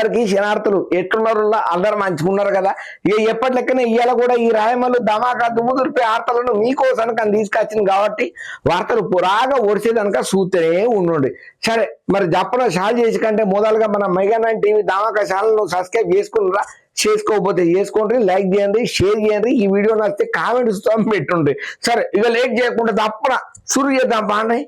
అందరికీ శనార్థులు ఎట్లున్నారు అందరు మంచుకున్నారు కదా. ఇక ఎప్పటి లెక్కనే ఇవాళ కూడా ఈ రాయమల్లు ధమాకా దుమ్ము దులిపే వార్తలను మీకోసం కానీ తీసుకొచ్చింది కాబట్టి వార్తలు పురాగా ఒడిసేదనక చూస్తూనే ఉండండి. సరే మరి జప్పన షాల్ చేసి కంటే మొదలుగా మన mega nine TV Dhamaka channel subscribe చేసుకున్నారా? చేసుకోకపోతే చేసుకోండి లైక్ చేయండి షేర్ చేయండి. ఈ వీడియో నచ్చితే కామెంట్ ఇస్తాం పెట్టుండ్రి సరే ఇక లేట్ చేయకుండా తప్పన సురు చేద్దాం బాగున్నాయి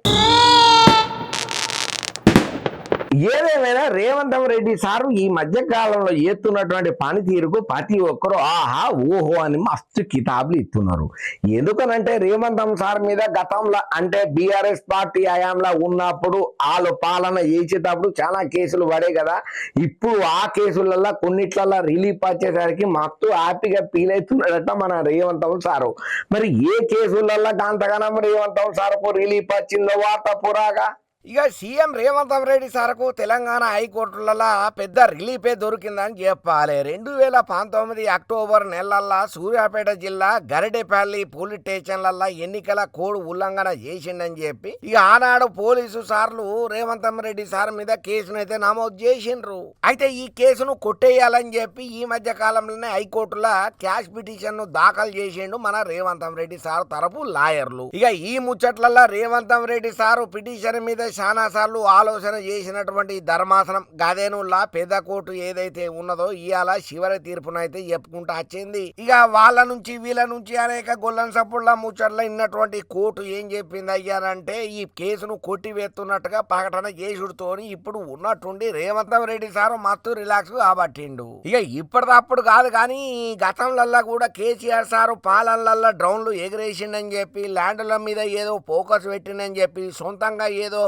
ఏదేమైనా రేవంత్ రెడ్డి సారు ఈ మధ్య కాలంలో ఎత్తున్నటువంటి పనితీరుకు ప్రతి ఒక్కరు ఆహా ఓహో అని మస్తు కితాబులు ఇస్తున్నారు ఎందుకనంటే రేవంత్ సార్ మీద గతంలో అంటే బీఆర్ఎస్ పార్టీ హయాంలో ఉన్నప్పుడు వాళ్ళు పాలన చేసేటప్పుడు చాలా కేసులు పడే కదా. ఇప్పుడు ఆ కేసులలో కొన్నిట్లలో రిలీఫ్ వచ్చేసరికి మస్తు హ్యాపీగా ఫీల్ అవుతున్నాడట మన రేవంతం సారు. మరి ఏ కేసులలో అంతగానం రేవంత్ సార్కు రిలీఫ్ వచ్చిందో వార్త పురాగా. ఇక సీఎం రేవంత్ రెడ్డి సార్కు తెలంగాణ హైకోర్టులలో పెద్ద రిలీఫే దొరికిందని చెప్పాలి. రెండు వేల పంతొమ్మిది అక్టోబర్ నెలల్లో సూర్యాపేట జిల్లా గరిడేపల్లి పోలీస్ స్టేషన్లల్లో ఎన్నికల కోడ్ ఉల్లంఘన చేసిండని చెప్పి ఇక ఆనాడు పోలీసు సార్లు రేవంత్ రెడ్డి సార్ మీద కేసును అయితే నమోదు చేసిండ్రు. అయితే ఈ కేసును కొట్టేయాలని చెప్పి ఈ మధ్య కాలంలోనే హైకోర్టులో క్యాష్ పిటిషన్ను దాఖలు చేసిండు మన రేవంత్ రెడ్డి సార్ తరపు లాయర్లు. ఇక ఈ ముచ్చట్లలో రేవంత్ రెడ్డి సారు పిటిషన్ మీద చాలా సార్లు ఆలోచన చేసినటువంటి ధర్మాసనం గదేనుల్లా పెద్ద కోర్టు ఏదైతే ఉన్నదో ఇవాళ చివరి తీర్పునైతే చెప్పుకుంటూ వచ్చింది. ఇక వాళ్ళ నుంచి వీళ్ళ నుంచి అనేక గొల్లం సప్పుళ్ళ ముచ్చట్ల ఇన్నటువంటి కోర్టు ఏం చెప్పింది అయ్యారంటే ఈ కేసును కొట్టివేస్తున్నట్టుగా ప్రకటన చేసుడుతోని ఇప్పుడు ఉన్నట్టుండి రేవంత్ రెడ్డి సారు మత్తు రిలాక్స్ కాబట్టిండు. ఇక ఇప్పటిదప్పుడు కాదు కానీ గతంలల్లా కూడా కేసీఆర్ సారు పాలనలల్లా డ్రౌన్లు ఎగిరేసిండని చెప్పి ల్యాండ్ల మీద ఏదో ఫోకస్ పెట్టిండని చెప్పి సొంతంగా ఏదో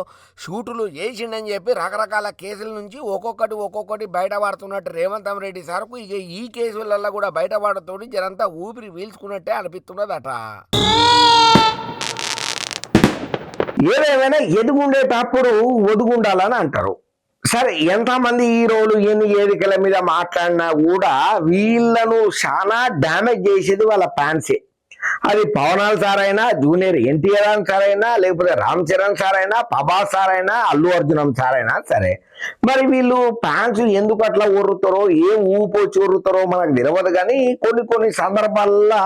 షూటులు చేసిండని చెప్పి రకరకాల కేసుల నుంచి ఒక్కొక్కటి ఒక్కొక్కటి బయటపడుతున్నట్టు రేవంత్ రెడ్డి సార్కు ఇక ఈ కేసులలో కూడా బయటపడతో జరంతా ఊపిరి పీల్చుకున్నట్టే అనిపిస్తున్నదట. ఏదేమైనా ఎదుగుండేటప్పుడు ఒదుగుండాలని అంటారు. సరే ఎంతమంది హీరోలు ఎన్ని వేదికల మీద మాట్లాడినా కూడా వీళ్ళను చాలా డ్యామేజ్ చేసేది వాళ్ళ ఫ్యాన్సే. అది పవనాల్ సార్ అయినా జూనియర్ ఎన్టీఆర్ సార్ అయినా లేకపోతే రామ్ చరణ్ సార్ అయినా ప్రభాస్ సార్ అయినా అల్లు అర్జునం సార్ అయినా సరే. మరి వీళ్ళు ఫ్యాన్స్ ఎందుకు అట్లా ఒర్రుతారో ఏం ఊపొచ్చి ఊరుతారో మనకు తెలియదు కానీ కొన్ని కొన్ని సందర్భాల్లో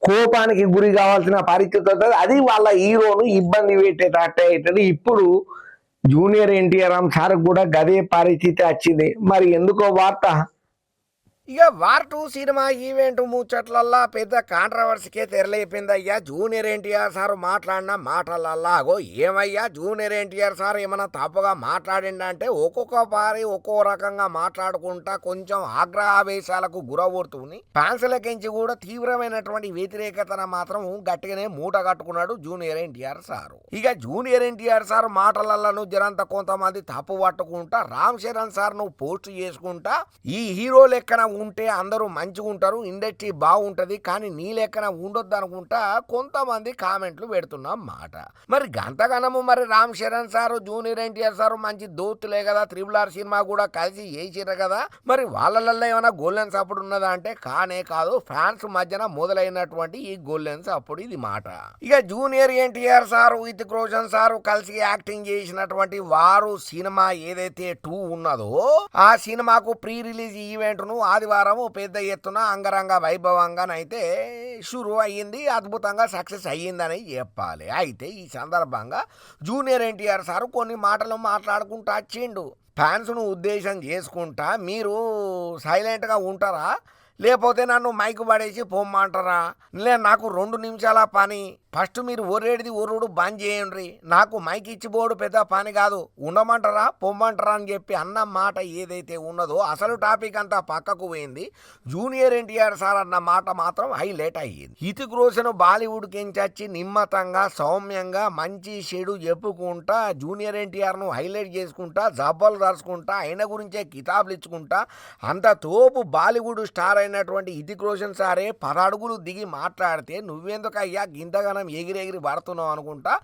కోపానికి గురి కావాల్సిన పరిస్థితి అది వాళ్ళ హీరోను ఇబ్బంది పెట్టేటట్టే అవుతుంది. ఇప్పుడు జూనియర్ ఎన్టీఆర్ సార్ కూడా గదే పరిస్థితి వచ్చింది. మరి ఎందుకో వార్త ఇక వార్ టూ సినిమా ఈవెంట్ ముచ్చట్లల్లా పెద్ద కాంట్రవర్సీకే తెరలేపింది అయ్యా జూనియర్ ఎన్టీఆర్ సార్ మాట్లాడిన మాటలల్లా. అగో ఏమయ్యా జూనియర్ ఎన్టీఆర్ సార్ ఏమైనా తప్పుగా మాట్లాడిండంటే ఒక్కొక్క పారి ఒక్కో రకంగా మాట్లాడుకుంటా కొంచెం ఆగ్రహావేశాలకు గురవుతుంది ఫ్యాన్స్లకించి కూడా తీవ్రమైనటువంటి వ్యతిరేకతను మాత్రం గట్టిగానే మూట కట్టుకున్నాడు జూనియర్ ఎన్టీఆర్ సారు. ఇక జూనియర్ ఎన్టీఆర్ సార్ మాటలల్లను జరంత కొంతమంది తప్పు పట్టుకుంటా రామ్ చరణ్ సార్ నువ్వు పోస్ట్ చేసుకుంటా ఈ హీరో లెక్కన ఉంటే అందరూ మంచిగా ఉంటారు ఇండస్ట్రీ బాగుంటది కానీ నీ లెక్కన ఉండొద్దు అనుకుంటా కొంతమంది కామెంట్లు పెడుతున్నాం మాట. మరి గంతగనము మరి Ram Charan sir junior NTR sir మంచి దోతులే కదా త్రిబుల్ ఆర్ సినిమా కూడా కలిసి చేసిర్రు కదా. మరి వాళ్ళల్లో ఏమైనా గోల్డెన్ అప్పుడు ఉన్నదా అంటే కానే కాదు ఫ్యాన్స్ మధ్యన మొదలైనటువంటి ఈ గోల్డెన్స్ అప్పుడు ఇది మాట. ఇక junior NTR sir with Roshan sir కలిసి యాక్టింగ్ చేసినటువంటి వారు సినిమా ఏదైతే టూ ఉన్నదో ఆ సినిమాకు ప్రీ రిలీజ్ ఈవెంట్ను ఆదివారం పెద్ద ఎత్తున అంగరంగ వైభవంగానైతే షురు అయ్యింది అద్భుతంగా సక్సెస్ అయ్యిందని చెప్పాలి. అయితే ఈ సందర్భంగా జూనియర్ ఎన్టీఆర్ సార్ కొన్ని మాటలు మాట్లాడుకుంటా వచ్చిండు. ఫ్యాన్స్ను ఉద్దేశం చేసుకుంటా మీరు సైలెంట్గా ఉంటారా? లేకపోతే నన్ను మైకు పడేసి పొమ్మంటారా లే నాకు రెండు నిమిషాల పని. ఫస్ట్ మీరు ఒరేడిది ఒర్రుడు బంద్ చేయండి. నాకు మైక్ ఇచ్చిపోడు పెద్ద పని కాదు. ఉండమంటారా? పొమ్మంటారా అని చెప్పి అన్న మాట ఏదైతే ఉన్నదో అసలు టాపిక్ అంతా పక్కకు పోయింది. జూనియర్ ఎన్టీఆర్ సార్ అన్న మాట మాత్రం హైలైట్ అయ్యింది. హితిక్ రోషన్ బాలీవుడ్ కించచ్చి నిమ్మతంగా సౌమ్యంగా మంచి చెడు చెప్పుకుంటా జూనియర్ ఎన్టీఆర్ను హైలైట్ చేసుకుంటా జబ్బలు దరుచుకుంటా ఆయన గురించే కితాబులు ఇచ్చుకుంటా అంత తోపు బాలీవుడ్ స్టార్ అయినటువంటి హితిక్ రోషన్ సారే పదడుగులు దిగి మాట్లాడితే నువ్వెందుకయ్యా గింతగానం ఎగిరెగిరి పడుతున్నావు అనుకుంటా?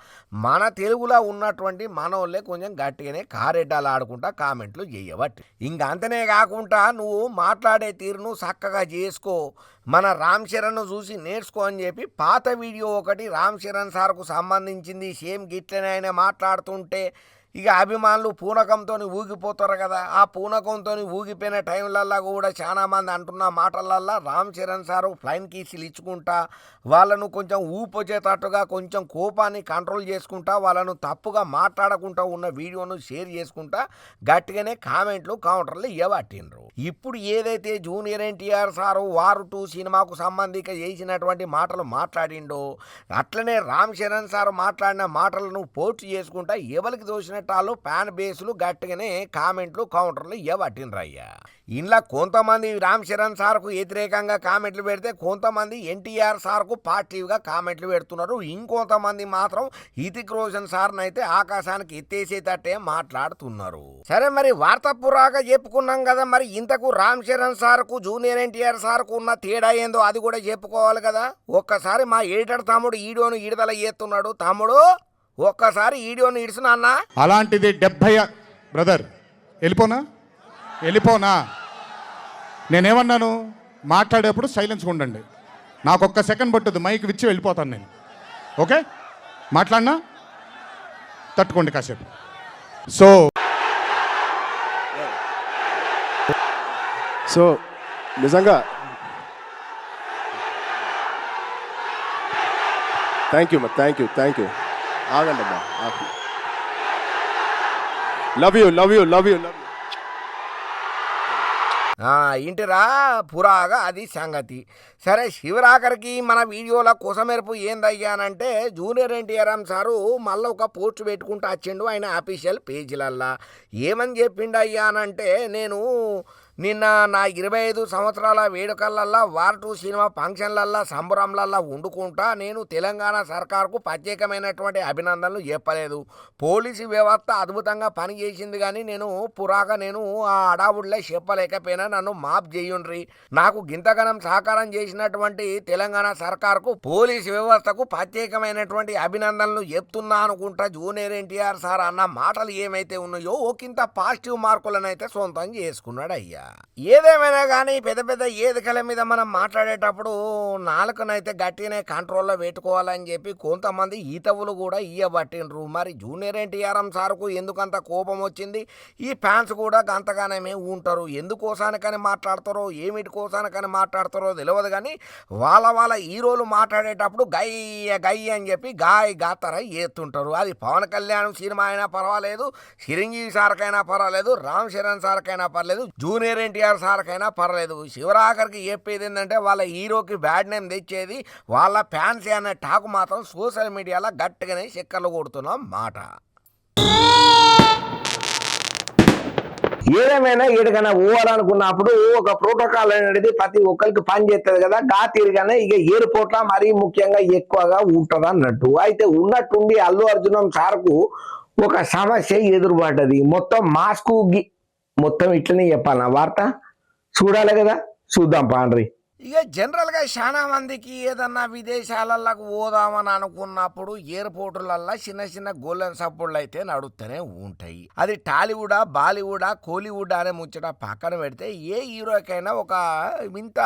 మన తెలుగులో ఉన్నటువంటి మనోళ్ళే కొంచెం గట్టిగానే కారెడ్డాలు ఆడుకుంటా కామెంట్లు చేయబట్టి. ఇంక అంతనే కాకుండా నువ్వు మాట్లాడే తీరును చక్కగా చేసుకో. మన రామ్ చరణ్ను చూసి నేర్చుకో అని చెప్పి పాత వీడియో ఒకటి రామ్ చరణ్ సార్కు సంబంధించింది. సేమ్ గిట్లనే ఆయన మాట్లాడుతుంటే ఇక అభిమానులు పూనకంతో ఊగిపోతారు కదా. ఆ పూనకంతో ఊగిపోయిన టైంలల్లా కూడా చాలామంది అంటున్న మాటలల్లా రామ్ చరణ్ సారు ఫ్లైన్ కీసులు ఇచ్చుకుంటా వాళ్ళను కొంచెం ఊపొచ్చేటట్టుగా కొంచెం కోపాన్ని కంట్రోల్ చేసుకుంటా వాళ్ళను తప్పుగా మాట్లాడకుండా ఉన్న వీడియోను షేర్ చేసుకుంటా గట్టిగానే కామెంట్లు కౌంటర్లు ఇవ్వబట్టిండ్రు. ఇప్పుడు ఏదైతే జూనియర్ ఎన్టీఆర్ సారు వారు టూ సినిమాకు సంబంధిక చేసినటువంటి మాటలు మాట్లాడిండో అట్లనే రామ్ చరణ్ సారు మాట్లాడిన మాటలను పోస్ట్ చేసుకుంటా ఎవరికి దోషిన వాళ్ళు ఫ్యాన్ బేస్లు గట్టిగానే కామెంట్లు కౌంటర్లు ఇవ్వబట్టిండ్రు ఇంట్లో కొంతమంది రామ్ చరణ్ సార్కు వ్యతిరేకంగా కామెంట్లు పెడితే కొంతమంది ఎన్టీఆర్ సార్కు పాజిటివ్గా కామెంట్లు పెడుతున్నారు. ఇంకొంతమంది మాత్రం హితిక్ రోషన్ సార్ని అయితే ఆకాశానికి ఎత్తేసేటట్టే మాట్లాడుతున్నారు. సరే మరి వార్త పురాగా చెప్పుకున్నాం కదా మరి ఇంతకు రామ్ చరణ్ సార్కు జూనియర్ ఎన్టీఆర్ సార్కు ఉన్న తేడా ఏందో అది కూడా చెప్పుకోవాలి కదా. ఒక్కసారి మా ఎడిటర్ తమ్ముడు ఈడోను ఈడదల చేస్తున్నాడు. తమ్ముడు ఒక్కసారి ఈడియోను ఇడుసు అన్నా అలాంటిది డెబ్భై బ్రదర్ వెళ్ళిపోనా? వెళ్ళిపోనా? నేనేమన్నాను? మాట్లాడేప్పుడు సైలెన్స్గా ఉండండి. నాకు ఒక్క సెకండ్ పట్టుద్ది మైక్ విచ్చి వెళ్ళిపోతాను నేను. ఓకే? మాట్లాడినా? తట్టుకోండి కాసేపు. సో సో నిజంగా థ్యాంక్ యూ మా థ్యాంక్ యూ థ్యాంక్ యూ ఆగండి అమ్మా love you love you love you love you ఇంటిరా పురాగా అది సంగతి. సరే శివరాఖరికి మన వీడియోల కొసమెరుపు ఏందయ్యానంటే జూనియర్ ఎన్టీఆర్ సారు మళ్ళీ ఒక పోస్ట్ పెట్టుకుంటూ వచ్చిండు ఆయన అఫీషియల్ పేజీలల్లా. ఏమని చెప్పిండు అయ్యానంటే నేను నిన్న నా ఇరవై ఐదు సంవత్సరాల వేడుకలల్లా వార్ టూ సినిమా ఫంక్షన్లల్లా సంబరంలల్లా వండుకుంటా నేను తెలంగాణ సర్కార్కు ప్రత్యేకమైనటువంటి అభినందనలు చెప్పలేదు. పోలీసు వ్యవస్థ అద్భుతంగా పనిచేసింది కానీ నేను పురాగా నేను ఆ అడావుడిలో చెప్పలేకపోయినా నన్ను మాఫ్ చేయుండ్రి. నాకు గింతగనం సహకారం చేసినటువంటి తెలంగాణ సర్కార్కు పోలీసు వ్యవస్థకు ప్రత్యేకమైనటువంటి అభినందనలు చెప్తున్నా అనుకుంటా జూనియర్ ఎన్టీఆర్ సార్ అన్న మాటలు ఏమైతే ఉన్నాయో ఒకంత పాజిటివ్ మార్కులనైతే సొంతం చేసుకున్నాడు అయ్యా ఏదేమైనా కానీ పెద్ద పెద్ద ఏదికల మీద మనం మాట్లాడేటప్పుడు నాలుకనైతే గట్టినే కంట్రోల్లో పెట్టుకోవాలని చెప్పి కొంతమంది ఈతవులు కూడా ఇయ్యబట్టిండ్రు. మరి జూనియర్ ఎన్టీఆర్ఎం సార్కు ఎందుకంత కోపం వచ్చింది? ఈ ఫ్యాన్స్ కూడా అంతగానేమే ఉంటారు. ఎందుకోసానికని మాట్లాడతారో ఏమిటి కోసానికని మాట్లాడతారో తెలియదు కానీ వాళ్ళ వాళ్ళ హీరోలు మాట్లాడేటప్పుడు గయ్య గయ్య అని చెప్పి గాయ గాతర ఏతుంటారు అది పవన్ కళ్యాణ్ సినిమా అయినా పర్వాలేదు చిరంజీవి సార్కైనా పర్వాలేదు రామ్ చరణ్ సార్కైనా పర్లేదు జూనియర్ ఎన్టీఆర్ సార్కైనా పర్లేదు. శివరాఖరికి చెప్పేది ఏంటంటే వాళ్ళ హీరోకి బ్యాడ్ నేమ్ తెచ్చేది వాళ్ళ ఫ్యాన్స్ అనే టాక్ మాత్రం సోషల్ మీడియాలో గట్టిగానే చెక్కలు కొడుతున్నాం మాట. ఏదేమైనా ఏడికైనా పోవాలనుకున్నప్పుడు ఒక ప్రోటోకాల్ అనేది ప్రతి ఒక్కరికి పని చేస్తుంది కదా గా తీరుగానే ఇక ఎయిర్పోర్ట్లో మరీ ముఖ్యంగా ఎక్కువగా ఉంటుంది అన్నట్టు అయితే ఉన్నట్టుండి అల్లు అర్జునం సార్కు ఒక సమస్య ఎదురుపడ్డది. మొత్తం మాస్కు మొత్తం ఇట్లనే చెప్పాలన్నా వార్త. చూడాలి కదా చూద్దాం పాండ్రి. ఇక జనరల్గా చాలా మందికి ఏదన్నా విదేశాలకు పోదామని అనుకున్నప్పుడు ఎయిర్పోర్టులల్లో చిన్న చిన్న గోల్డెన్ సపోర్ట్లు అయితే నడుస్తూనే ఉంటాయి. అది టాలీవుడ్ బాలీవుడ్ కోలీవుడ్ అనే ముచ్చట పక్కన పెడితే ఏ హీరోకైనా ఒక వింత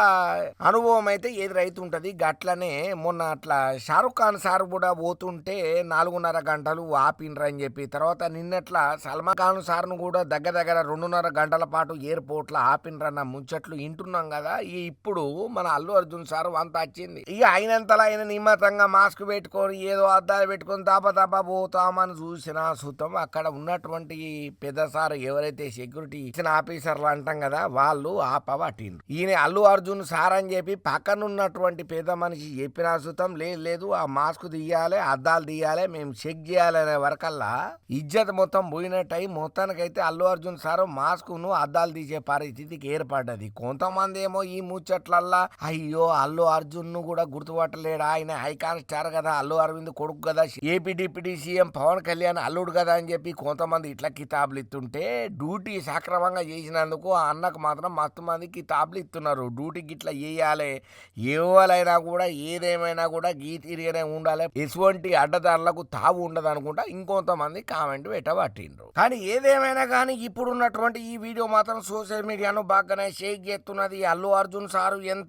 అనుభవం అయితే ఎదురైతుంటది గట్లనే మొన్న అట్లా షారుఖ్ ఖాన్ సార్ కూడా పోతుంటే నాలుగున్నర గంటలు ఆపిండ్రు అని చెప్పి తర్వాత నిన్నట్ల సల్మాన్ ఖాన్ సార్ను కూడా దగ్గర దగ్గర రెండున్నర గంటల పాటు ఎయిర్పోర్ట్లో ఆపిండ్రన్న ముచ్చట్లు వింటున్నాం కదా. ఇప్పుడు మన అల్లు అర్జున్ సార్ వంత వచ్చింది. ఇక అయినంతలా ఆయన నిమ్మతంగా మాస్క్ పెట్టుకొని ఏదో అద్దాలు పెట్టుకొని తాప తాప పోతామని చూసిన సుతం అక్కడ ఉన్నటువంటి పెద్ద సార్ ఎవరైతే సెక్యూరిటీ ఇచ్చిన ఆఫీసర్లు అంటాం కదా వాళ్ళు ఆపబట్టిండ్రు. ఈయన అల్లు అర్జున్ సార్ అని చెప్పి పక్కన ఉన్నటువంటి పెద్ద మనిషి చెప్పిన సుతం లేదు లేదు ఆ మాస్క్ తీయాలి అద్దాలు తీయాలి మేము చెక్ చేయాలి అనే వరకల్లా ఇజ్జత్ మొత్తం పోయినట్టయి మొత్తానికైతే అల్లు అర్జున్ సార్ మాస్క్ను అద్దాలు తీసే పరిస్థితికి ఏర్పడ్డది. కొంతమంది ఏమో ఈ ముచ్చట్లల్లా అయ్యో అల్లు అర్జున్ను కూడా గుర్తుపట్టలేడు? ఆయన ఐకాన్ స్టార్ కదా అల్లు అరవింద్ కొడుకు కదా AP deputy CM Pawan Kalyan అల్లుడు కదా అని చెప్పి కొంతమంది ఇట్లా కితాబులు ఇస్తుంటే డ్యూటీ సక్రమంగా చేసినందుకు ఆ అన్నకు మాత్రం మస్తు మంది కితాబులు ఇస్తున్నారు డ్యూటీకి ఇట్లా చేయాలి ఎవరైనా కూడా ఏదేమైనా కూడా గీ తిరిగానే ఉండాలి. ఎటువంటి అడ్డదారులకు తావు ఉండదు అనుకుంటా ఇంకొంతమంది కామెంట్ పెట్టబట్టిండ్రు. కానీ ఏదేమైనా కానీ ఇప్పుడు ఉన్నటువంటి ఈ వీడియో మాత్రం సోషల్ మీడియాను బాగానే షేక్ చేస్తున్నది అల్లు అర్జున్ సారు. ఎంత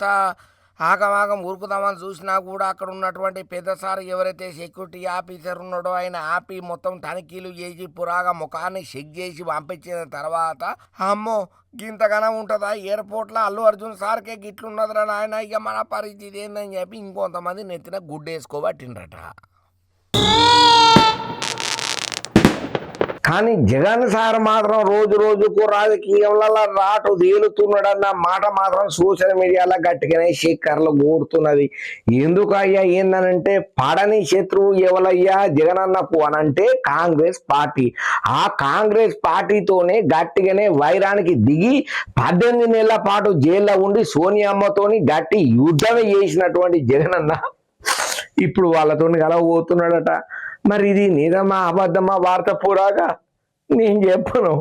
ఆగమాగం ఊరుకుదామని చూసినా కూడా అక్కడ ఉన్నటువంటి పెద్ద సార్ ఎవరైతే సెక్యూరిటీ ఆఫీసర్ ఉన్నాడో ఆయన ఆపి మొత్తం తనిఖీలు చేసి పురాగా ముఖాన్ని చెక్ చేసి పంపించిన తర్వాత అమ్మో గింతగానం ఉంటుందా? ఎయిర్పోర్ట్లో అల్లు అర్జున్ సార్కే గిట్లున్నదిరా నాయన ఇక మన పరిస్థితి ఏందని చెప్పి ఇంకొంతమంది నెత్తిన గుడ్డేసుకోబట్టిండ్రట. కానీ జగన్ సార్ మాత్రం రోజు రోజుకు రాజకీయంలో రాటు తేలుతున్నాడన్న మాట మాత్రం సోషల్ మీడియాలో గట్టిగానే శేఖర్లు కోరుతున్నది. ఎందుకు అయ్యా ఏందనంటే పడని శత్రువు ఎవలయ్యా జగన్ అన్నకు అనంటే కాంగ్రెస్ పార్టీ. ఆ కాంగ్రెస్ పార్టీతోనే గట్టిగానే వైరానికి దిగి పద్దెనిమిది నెలల పాటు జైల్లో ఉండి సోనియామ్మతోని గట్టి యుద్ధమే చేసినటువంటి జగన్ అన్న ఇప్పుడు వాళ్ళతో కలవబోతున్నాడట. మరి ఇది నిజమా అబద్ధమా వార్త పూరాగా? నేను చెప్పను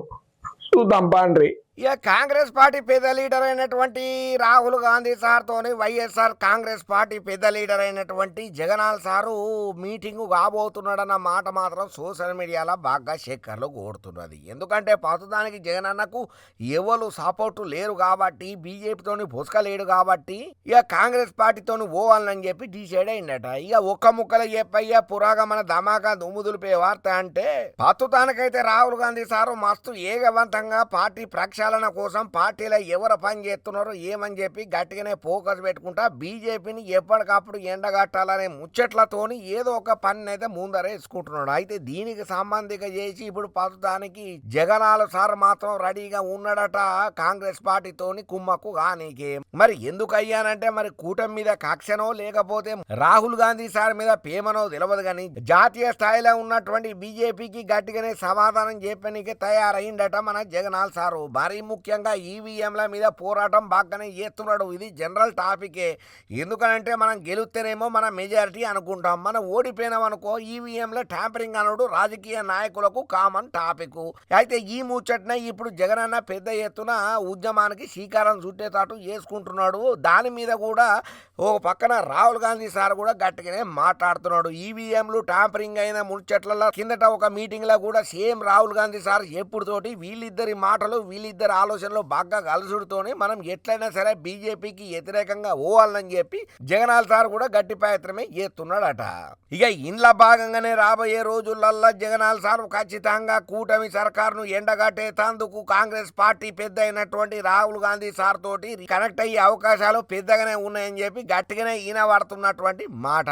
చూద్దాం పాండ్రి ఇక కాంగ్రెస్ పార్టీ పెద్ద లీడర్ అయినటువంటి రాహుల్ గాంధీ సార్తోని వైఎస్ఆర్ కాంగ్రెస్ పార్టీ పెద్ద లీడర్ అయినటువంటి జగనాల్ సారు మీటింగు కాబోతున్నాడన్న మాట మాత్రం సోషల్ మీడియాలో బాగా షేకర్లు కోరుతున్నది ఎందుకంటే ప్రస్తుతానికి జగనన్నకు ఎవరు సపోర్టు లేరు కాబట్టి బీజేపీతోని లేడు కాబట్టి ఇక కాంగ్రెస్ పార్టీతోని పోవాలని చెప్పి డిసైడ్ అయిందట ఇక ఒక్క ముక్కలు చెప్పయ్యా పురాగా మన ధమాకా దుమ్ముదులిపే వార్త అంటే ప్రస్తుతానికైతే రాహుల్ గాంధీ సారు మస్తు ఏగవంతంగా పార్టీ ప్రక్షాళన కోసం పార్టీలో ఎవరు పని చేస్తున్నారో ఏమని చెప్పి గట్టిగానే ఫోకస్ పెట్టుకుంటా బీజేపీని ఎప్పటికప్పుడు ఎండగట్టాలనే ముచ్చట్లతోని ఏదో ఒక పని అయితే ముందరేసుకుంటున్నాడు అయితే దీనికి సంబంధిక చేసి ఇప్పుడు ప్రస్తుతానికి జగనాల సార్ మాత్రం రెడీగా ఉన్నాడట. కాంగ్రెస్ పార్టీతోని కుమ్మక్కు కానీకి. మరి ఎందుకు అయ్యానంటే మరి కూటమి మీద కక్షనో లేకపోతే రాహుల్ గాంధీ సార్ మీద ప్రేమనో తెలియదు కానీ జాతీయ స్థాయిలో ఉన్నటువంటి బీజేపీకి గట్టిగానే సమాధానం చెప్పడానికి తయారైందట మన జగనాల్ సారు. మరీ ముఖ్యంగా ఈవీఎంల మీద పోరాటం బాగానే చేస్తున్నాడు. ఇది జనరల్ టాపికే. ఎందుకనంటే మనం గెలుస్తేనేమో మన మెజారిటీ అనుకుంటాం. మనం ఓడిపోయినాం అనుకో ఈవీఎంలో ట్యాంపరింగ్ అనుడు. రాజకీయ నాయకులకు కామన్ టాపిక్. అయితే ఈ ముచ్చట్న ఇప్పుడు జగనన్న పెద్ద ఎత్తున ఉద్యమానికి శ్రీకారం చుట్టేటట్టు చేసుకుంటున్నాడు. దాని మీద కూడా ఓ పక్కన రాహుల్ గాంధీ సార్ కూడా గట్టిగానే మాట్లాడుతున్నాడు. ఈవీఎంలు ట్యాంపరింగ్ అయిన ముచ్చట్ల కిందట ఒక మీటింగ్లో కూడా సేమ్ రాహుల్ గాంధీ సార్ ఎప్పుడుతోటి వీళ్ళిద్దరి మాటలు వీళ్ళిద్దరు ఆలోచనలు బాగా కలుసుడుతోనే మనం ఎట్లయినా సరే బీజేపీకి వ్యతిరేకంగా ఓవాలని చెప్పి జగనాల్ సార్ కూడా గట్టి ప్రయత్నమే చేస్తున్నాడట. ఇక ఇంట్లో భాగంగానే రాబోయే రోజులల్లా జగనాల్ సార్ ఖచ్చితంగా కూటమి సర్కారును ఎండగట్టేతందుకు కాంగ్రెస్ పార్టీ పెద్ద అయినటువంటి రాహుల్ గాంధీ సార్ తోటి కనెక్ట్ అయ్యే అవకాశాలు పెద్దగానే ఉన్నాయని చెప్పి గట్టిగానే ఈయన పడుతున్నటువంటి మాట.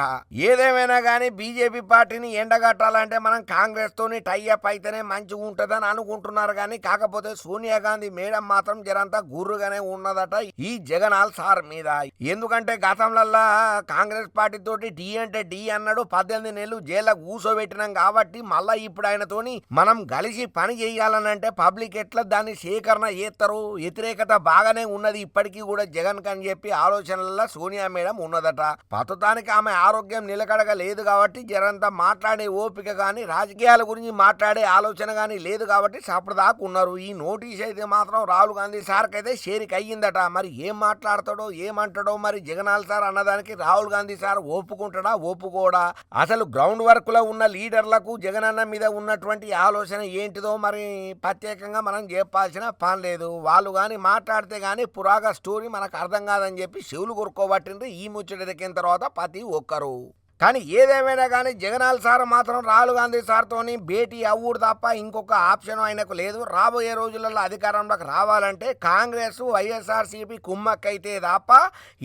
ఏదేమైనా కానీ బీజేపీ పార్టీని ఎండగట్టాలంటే మనం కాంగ్రెస్ తోని టైఅప్ అయితేనే మంచిగా ఉంటుందని అనుకుంటున్నారు కానీ కాకపోతే సోనియా గాంధీ మేడం మాత్రం జరంతా గుర్రుగానే ఉన్నదట ఈ జగనాల్ సార్ మీద. ఎందుకంటే గతంలల్లా కాంగ్రెస్ పార్టీ తోటి డి అంటే డి అన్నాడు పద్దెనిమిది నెలలు జైల్లో కూర్చోబెట్టినాం కాబట్టి మళ్ళా ఇప్పుడు ఆయనతోని మనం కలిసి పని చేయాలని అంటే పబ్లిక్ ఎట్లా దాన్ని సేకరణ చేస్తారు వ్యతిరేకత బాగానే ఉన్నది ఇప్పటికీ కూడా జగన్ కని చెప్పి ఆలోచనలలో సోనియా మేడం ఉన్నదట. ప్రస్తుతానికి ఆమె ఆరోగ్యం నిలకడగా లేదు కాబట్టి జరంతా మాట్లాడే ఓపిక కానీ రాజకీయాల గురించి మాట్లాడే ఆలోచన కానీ లేదు కాబట్టి సపడదాకు ఉన్నారు ఈ నోటీస్ అయితే మాత్రం రాహుల్ గాంధీ సార్కి అయితే షేరిక అయ్యిందట మరి ఏం మాట్లాడతాడో ఏమంటాడో మరి జగనాల్ సార్ అన్నదానికి రాహుల్ గాంధీ సార్ ఒప్పుకుంటాడా ఒప్పుకోడా? అసలు గ్రౌండ్ వర్క్లో ఉన్న లీడర్లకు జగనన్న మీద ఉన్నటువంటి ఆలోచన ఏంటిదో మరి ప్రత్యేకంగా మనం చెప్పాల్సిన పని లేదు. వాళ్ళు కానీ మాట్లాడితే కానీ పురాగా స్టోరీ మనకు అర్థం కాదని చెప్పి శివులు కొరుక్కోబట్టిండ్రు ఈ ముచ్చట ఎదికిన తర్వాత ప్రతి ఒక్కరు. కానీ ఏదేమైనా కానీ జగనాల్ సార్ మాత్రం రాహుల్ గాంధీ సార్తోని భేటీ అవ్వుడు తప్ప ఇంకొక ఆప్షన్ ఆయనకు లేదు. రాబోయే రోజులలో అధికారంలోకి రావాలంటే కాంగ్రెస్ వైఎస్ఆర్సీపీ కుమ్మక్కైతే తప్ప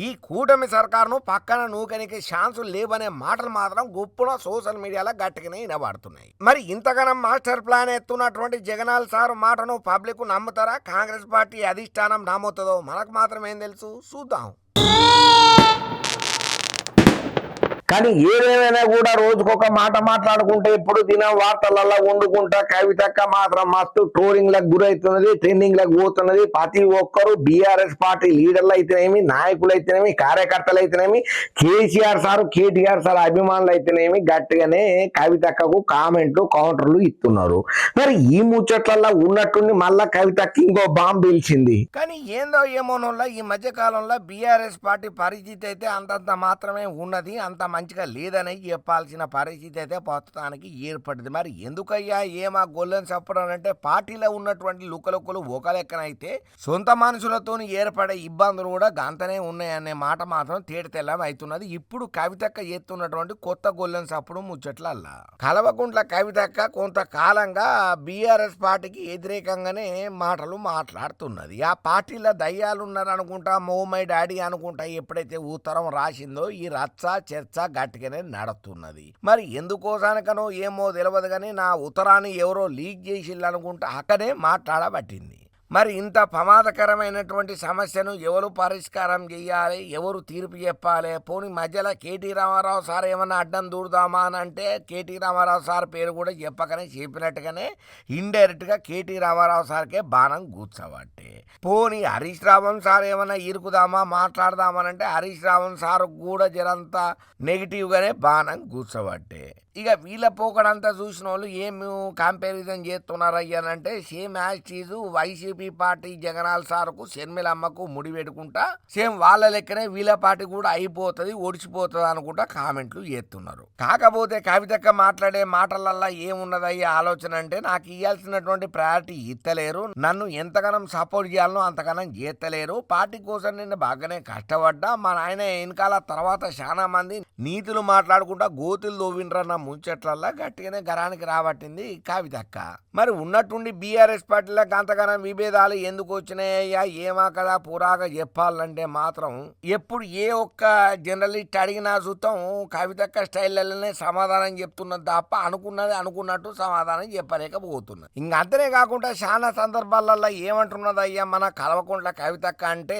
ఈ కూటమి సర్కారును పక్కన నూకనికి ఛాన్సులు లేవనే మాటలు మాత్రం గుప్పున సోషల్ మీడియాలో గట్టిగానే వినబడుతున్నాయి. మరి ఇంతగానం మాస్టర్ ప్లాన్ ఎత్తున్నటువంటి జగనాల్ సార్ మాటను పబ్లిక్ నమ్ముతారా? కాంగ్రెస్ పార్టీ అధిష్టానం నమ్ముతుందో మనకు మాత్రం ఏం తెలుసు? చూద్దాం. కానీ ఏదేమైనా కూడా రోజుకొక మాట మాట్లాడుకుంటే ఎప్పుడు దినం వార్తలలో వండుకుంటా కవితక్క మాత్రం మస్తు ట్రోలింగ్లకు గురవుతున్నది ట్రెండింగ్లకు పోతున్నది. ప్రతి ఒక్కరు బీఆర్ఎస్ పార్టీ లీడర్లు అయితేనేమి నాయకులు అయితేనేమి కార్యకర్తలు అయితేనేమి కేసీఆర్ సార్ కేటీఆర్ సార్ అభిమానులు అయితేనేమి గట్టిగానే కవితక్కకు కామెంట్లు కౌంటర్లు ఇస్తున్నారు మరి ఈ ముచ్చట్లలో ఉన్నట్టుండి మళ్ళా కవితక్క ఇంకో బాంబు పిలిచింది. కానీ ఏందో ఏమోనోళ్ళ ఈ మధ్య కాలంలో బీఆర్ఎస్ పార్టీ పరిస్థితి అయితే అంతంత మాత్రమే ఉన్నది అంత మంచి మంచిగా లేదని చెప్పాల్సిన పరిస్థితి అయితే ప్రస్తుతానికి ఏర్పడింది. మరి ఎందుకయ్యా ఏమా గొల్లని చెప్పడం అంటే పార్టీలో ఉన్నటువంటి లుక్కలుక్కలు ఒక లెక్కనైతే సొంత మనుషులతో ఏర్పడే ఇబ్బందులు కూడా గంతనే ఉన్నాయనే మాట మాత్రం తేడితెల్లం అవుతున్నది. ఇప్పుడు కవితక్క ఎత్తున్నటువంటి కొత్త గొల్లని చప్పుడు ముచ్చట్లల్లా? కలవకుంట్ల కవితక్క కొంతకాలంగా బీఆర్ఎస్ పార్టీకి వ్యతిరేకంగానే మాటలు మాట్లాడుతున్నది. ఆ పార్టీలో దయ్యాలు ఉన్నారనుకుంటా మో మై డాడీ అనుకుంటా ఎప్పుడైతే ఉత్తరం రాసిందో ఈ రచ్చ చర్చ గట్టిగానే నడుస్తున్నది. మరి ఎందుకోసానికనో ఏమో తెలియదు కానీ నా ఉత్తరాన్ని ఎవరో లీక్ చేసిల్లు అనుకుంటా అక్కడే మాట్లాడబట్టింది. మరి ఇంత ప్రమాదకరమైనటువంటి సమస్యను ఎవరు పరిష్కారం చేయాలి? ఎవరు తీర్పు చెప్పాలి? పోనీ మధ్యలో కేటీ రామారావు సార్ ఏమన్నా అడ్డం దూరుదామా అని అంటే కేటీ రామారావు సార్ పేరు కూడా చెప్పకనే చెప్పినట్టుగానే ఇండైరెక్ట్గా కేటీ రామారావు సార్కే బాణం కూర్చోబట్టే పోని హరీష్ రావణ్ సార్ ఏమన్నా ఇరుకుదామా మాట్లాడదామనంటే హరీష్ రావణ్ సార్ కూడా జరంతా నెగిటివ్గానే బాణం కూర్చోబట్టే ఇక వీళ్ళ పోకడంతా చూసిన వాళ్ళు ఏమి కంపారిజన్ చేస్తున్నారు అయ్యానంటే సేమ్ యాజ్ వైసీపీ పార్టీ జగనాల్ సార్కు షర్మిలమ్మకు ముడి పెట్టుకుంటా సేమ్ వాళ్ళ లెక్కనే వీళ్ళ పార్టీ కూడా అయిపోతుంది ఓడిచిపోతుంది అనుకుంటా కామెంట్లు చేస్తున్నారు. కాకపోతే కవితక్క మాట్లాడే మాటలల్లా ఏమున్నదయ్యే ఆలోచన అంటే నాకు ఇవ్వాల్సినటువంటి ప్రయారిటీ ఇత్తలేరు నన్ను ఎంతగానం సపోర్ట్ చేయాలనో అంతగానం చేస్తలేరు పార్టీ కోసం నేను బాగానే కష్టపడ్డా మా నాయన వెనకాల తర్వాత చాలా మంది నీతులు మాట్లాడుకుంటా గోతులు దోవిండ్రన్న ముంచెట్లలో గట్టిగానే గరానికి రాబట్టింది కవితక్క మరి ఉన్నట్టుండి బీఆర్ఎస్ పార్టీలకు అంతగానం విభేదాలు ఎందుకు వచ్చినాయ్యా? ఏమా కదా పురాగా చెప్పాలంటే మాత్రం ఎప్పుడు ఏ ఒక్క జర్నలిస్ట్ అడిగినా చూస్తాం కవితక్క స్టైల్లోనే సమాధానం చెప్తున్నది తప్ప అనుకున్నది అనుకున్నట్టు సమాధానం చెప్పలేకపోతున్నది. ఇంకా అంతనే కాకుండా చాలా సందర్భాలలో ఏమంటున్నది అయ్యా మన కలవకుంట్ల కవితక్క అంటే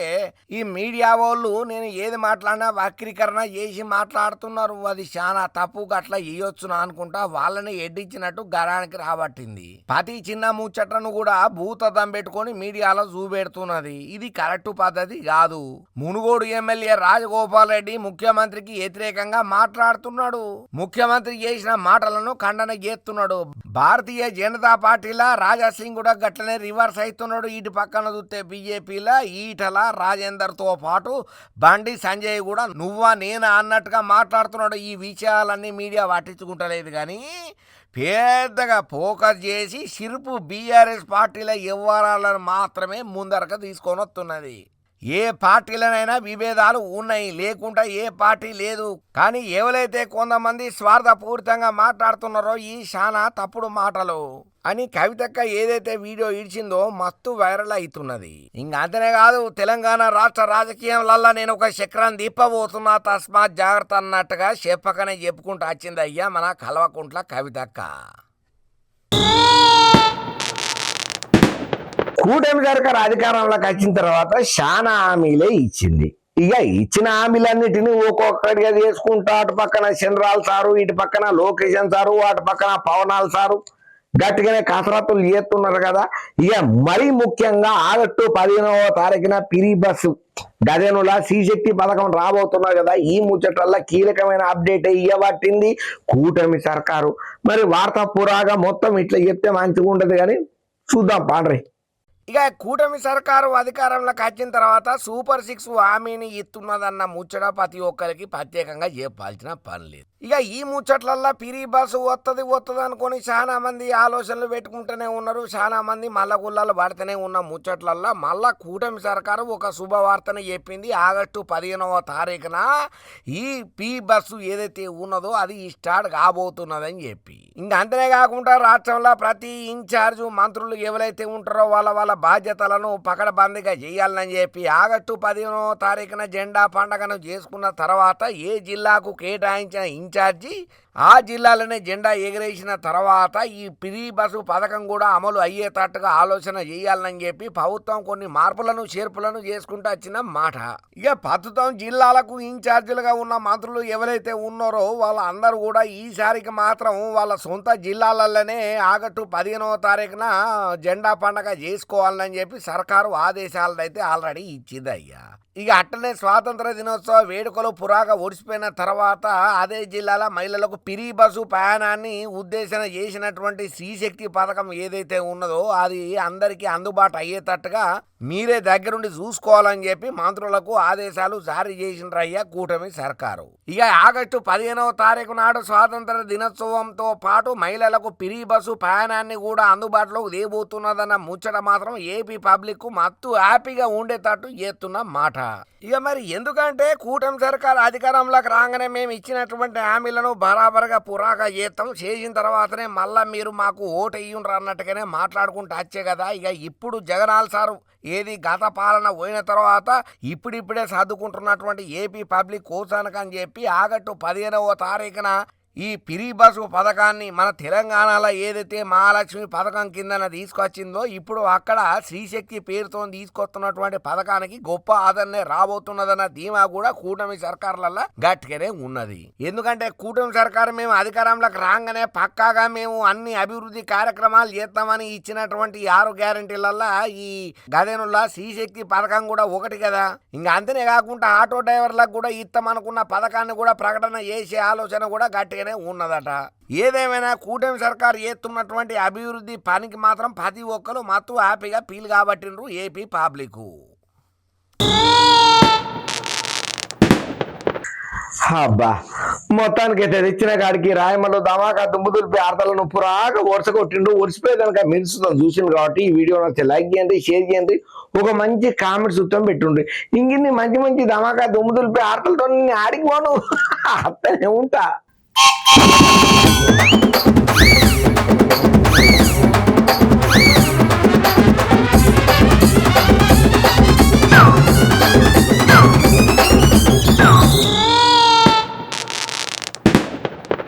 ఈ మీడియా వాళ్ళు నేను ఏది మాట్లాడినా వక్రీకరణ చేసి మాట్లాడుతున్నారు. అది చాలా తప్పు గట్లా ఇయ్యొచ్చునా అనుకుంటా వాళ్ళని ఎడ్డించినట్టు గరానికి రాబట్టింది. ప్రతి చిన్న ముచ్చటను కూడా భూతదం పెట్టుకొని మీడియాలో చూపెడుతున్నది ఇది కరెక్ట్ పద్ధతి కాదు. మునుగోడు ఎమ్మెల్యే రాజగోపాల్ రెడ్డి ముఖ్యమంత్రికి వ్యతిరేకంగా మాట్లాడుతున్నాడు. ముఖ్యమంత్రి చేసిన మాటలను ఖండన చేస్తున్నాడు. భారతీయ జనతా పార్టీలా రాజా సింగ్ కూడా గట్లనే రివర్స్ అవుతున్నాడు ఇటు పక్కన చూస్తే బీజేపీలా ఈటల రాజేందర్తో పాటు బండి సంజయ్ కూడా నువ్వా నేనా అన్నట్టుగా మాట్లాడుతున్నాడు. ఈ విషయాలన్నీ మీడియా పట్టించుకుంటలేదు కానీ పెద్దగా ఫోకస్ చేసి సిరుపు బీఆర్ఎస్ పార్టీల వ్యవహారాలను మాత్రమే ముందరక తీసుకొని వస్తున్నది ఏ పార్టీలనైనా విభేదాలు ఉన్నాయి లేకుండా ఏ పార్టీ లేదు. కానీ ఎవరైతే కొంతమంది స్వార్థపూరితంగా మాట్లాడుతున్నారో ఈ చాలా తప్పుడు మాటలు అని కవితక్క ఏదైతే వీడియో ఇడిచిందో మస్తు వైరల్ అవుతున్నది. ఇంకా అంతనే కాదు తెలంగాణ రాష్ట్ర రాజకీయంలల్లా నేను ఒక చక్రాన్ని దీపబోతున్నా తస్మాత్ జాగ్రత్త అన్నట్టుగా చెప్పకనే చెప్పుకుంటూ వచ్చింది అయ్యా మన కల్వకుంట్ల కవితక్క. కూటమి సర్కారు అధికారంలోకి వచ్చిన తర్వాత చాలా హామీలే ఇచ్చింది. ఇక ఇచ్చిన హామీలన్నిటినీ ఒక్కొక్కటిగా చేసుకుంటా అటు పక్కన చంద్రాల్ సారు ఇటు పక్కన లోకేషన్ సారు అటు పక్కన పవనాలు సారు. గట్టిగానే కసరత్తులు చేస్తున్నారు కదా. ఇక మరీ ముఖ్యంగా ఆగస్టు పదిహేనవ తారీఖున పిరి బస్సు గదేనుల శ్రీశక్తి పథకం రాబోతున్నారు కదా. ఈ ముచ్చటల్లా కీలకమైన అప్డేట్ ఇవ్వబట్టింది కూటమి సర్కారు. మరి వార్తా పురాగా మొత్తం ఇట్లా చెప్తే మంచిగా ఉండదు కానీ చూద్దాం పాండ్రీ. ఇక కూటమి సర్కారు అధికారంలోకి వచ్చిన తర్వాత సూపర్ సిక్స్ హామీని ఇస్తున్నదన్న ముచ్చట ప్రతి ఒక్కరికి ప్రత్యేకంగా చెప్పాల్సిన పని లేదు. ఇక ఈ ముచ్చట్లల్లో పిరి బస్సు వస్తుంది వస్తుంది అనుకొని చాలా మంది ఆలోచనలు పెట్టుకుంటూనే ఉన్నారు. చాలా మంది మల్ల గుల్లాలు పడుతూనే ఉన్న ముచ్చట్లల్లో మళ్ళా కూటమి సర్కారు ఒక శుభవార్తను చెప్పింది. ఆగస్టు పదిహేనవ తారీఖున ఈ పి బస్సు ఏదైతే ఉన్నదో అది స్టార్ట్ కాబోతున్నదని చెప్పి. ఇంకా అంతనే కాకుండా రాష్ట్రంలో ప్రతి ఇన్ఛార్జ్ మంత్రులు ఎవరైతే ఉంటారో వాళ్ళ వాళ్ళ బాధ్యతలను పకడబందీగా చేయాలని చెప్పి ఆగస్టు పదిహేనవ తారీఖున జెండా పండగను చేసుకున్న తర్వాత ఏ జిల్లాకు కేటాయించిన ఇన్ఛార్జి ఆ జిల్లాలోనే జెండా ఎగిరేసిన తర్వాత ఈ ఫ్రీ బస్సు పథకం కూడా అమలు అయ్యేటట్టుగా ఆలోచన చేయాలని చెప్పి ప్రభుత్వం కొన్ని మార్పులను చేర్పులను చేసుకుంటూ వచ్చిన మాట. ఇక ప్రస్తుతం జిల్లాలకు ఇన్ఛార్జీలుగా ఉన్న మంత్రులు ఎవరైతే ఉన్నారో వాళ్ళందరూ కూడా ఈసారికి మాత్రం వాళ్ళ సొంత జిల్లాలలోనే ఆగస్టు పదిహేనవ తారీఖున జెండా పండగ చేసుకోవాలని చెప్పి సర్కారు ఆదేశాలు అయితే ఆల్రెడీ ఇచ్చింది అయ్యా ఇక అట్టనే స్వాతంత్ర దినోత్సవ వేడుకలు పురాగా ఒడిసిపోయిన తర్వాత అదే జిల్లాల మహిళలకు పిరి బస్సు ప్రయాణాన్ని ఉద్దేశన చేసినటువంటి శ్రీశక్తి పథకం ఏదైతే ఉన్నదో అది అందరికీ అందుబాటు అయ్యేటట్టుగా మీరే దగ్గరుండి చూసుకోవాలని చెప్పి మంత్రులకు ఆదేశాలు జారీ చేసిండ్రయ్యా కూటమి సర్కారు. ఇక ఆగస్టు పదిహేనవ తారీఖు నాడు స్వాతంత్ర దినోత్సవంతో పాటు మహిళలకు పిరి బస్సు ప్రయాణాన్ని కూడా అందుబాటులో దేబోతున్నదన్న ముచ్చట మాత్రం ఏపీ పబ్లిక్ మత్తు హ్యాపీగా ఉండేటట్టు చేస్తున్న మాట. ఇక మరి ఎందుకంటే కూటమి సర్కార్ అధికారంలోకి రాగానే మేము ఇచ్చినటువంటి హామీలను బరాబర్గా పురాగా చేస్తాం. చేసిన తర్వాతనే మళ్ళీ మీరు మాకు ఓటు ఇయ్యుండ్రు అన్నట్టుగానే మాట్లాడుకుంటూ వచ్చే కదా. ఇక ఇప్పుడు జగనాల్ సారు ఏది గత పాలన పోయిన తర్వాత ఇప్పుడిప్పుడే సర్దుకుంటున్నటువంటి ఏపీ పబ్లిక్ కోసానకని చెప్పి ఆగట్టు పదిహేనవ తారీఖున ఈ పిరి బస్సు పథకాన్ని మన తెలంగాణలో ఏదైతే మహాలక్ష్మి పథకం కిందన తీసుకొచ్చిందో ఇప్పుడు అక్కడ శ్రీశక్తి పేరుతో తీసుకొస్తున్నటువంటి పథకానికి గొప్ప ఆదరణ రాబోతున్నదన్న ధీమా కూడా కూటమి సర్కార్లలో గట్టిగానే ఉన్నది. ఎందుకంటే కూటమి సర్కారు మేము అధికారంలోకి రాగానే పక్కాగా మేము అన్ని అభివృద్ధి కార్యక్రమాలు చేస్తామని ఇచ్చినటువంటి ఆరు గ్యారంటీలల్లా ఈ గదేనుల్లా శ్రీశక్తి పథకం కూడా ఒకటి కదా. ఇంకా అంతనే కాకుండా ఆటో డ్రైవర్లకు కూడా ఇస్తామనుకున్న పథకాన్ని కూడా ప్రకటన చేసే ఆలోచన కూడా గట్టిగా గట్టిగానే ఉన్నదట. ఏదేమైనా కూటమి సర్కారు చేస్తున్నటువంటి అభివృద్ధి పనికి మాత్రం ప్రతి ఒక్కరు మత్తు హ్యాపీగా ఫీల్ కాబట్టిండ్రు ఏపీ పబ్లిక్. అబ్బా మొత్తానికి అయితే తెచ్చిన కాడికి రాయమల్లో దమాకా దుమ్ము దులిపి నొప్పు రాక వరుస కొట్టిండు ఒరిసిపోయి కనుక మెరుస్తుందని చూసిండు కాబట్టి ఈ వీడియో నచ్చితే లైక్ చేయండి షేర్ చేయండి ఒక మంచి కామెంట్ సుత్తం పెట్టుండి ఇంకిన్ని మంచి మంచి దమాకా దుమ్ము దులిపి ఆడతలతో నేను ఆడికి పోను. అత్తనే ఉంటా. Thank you.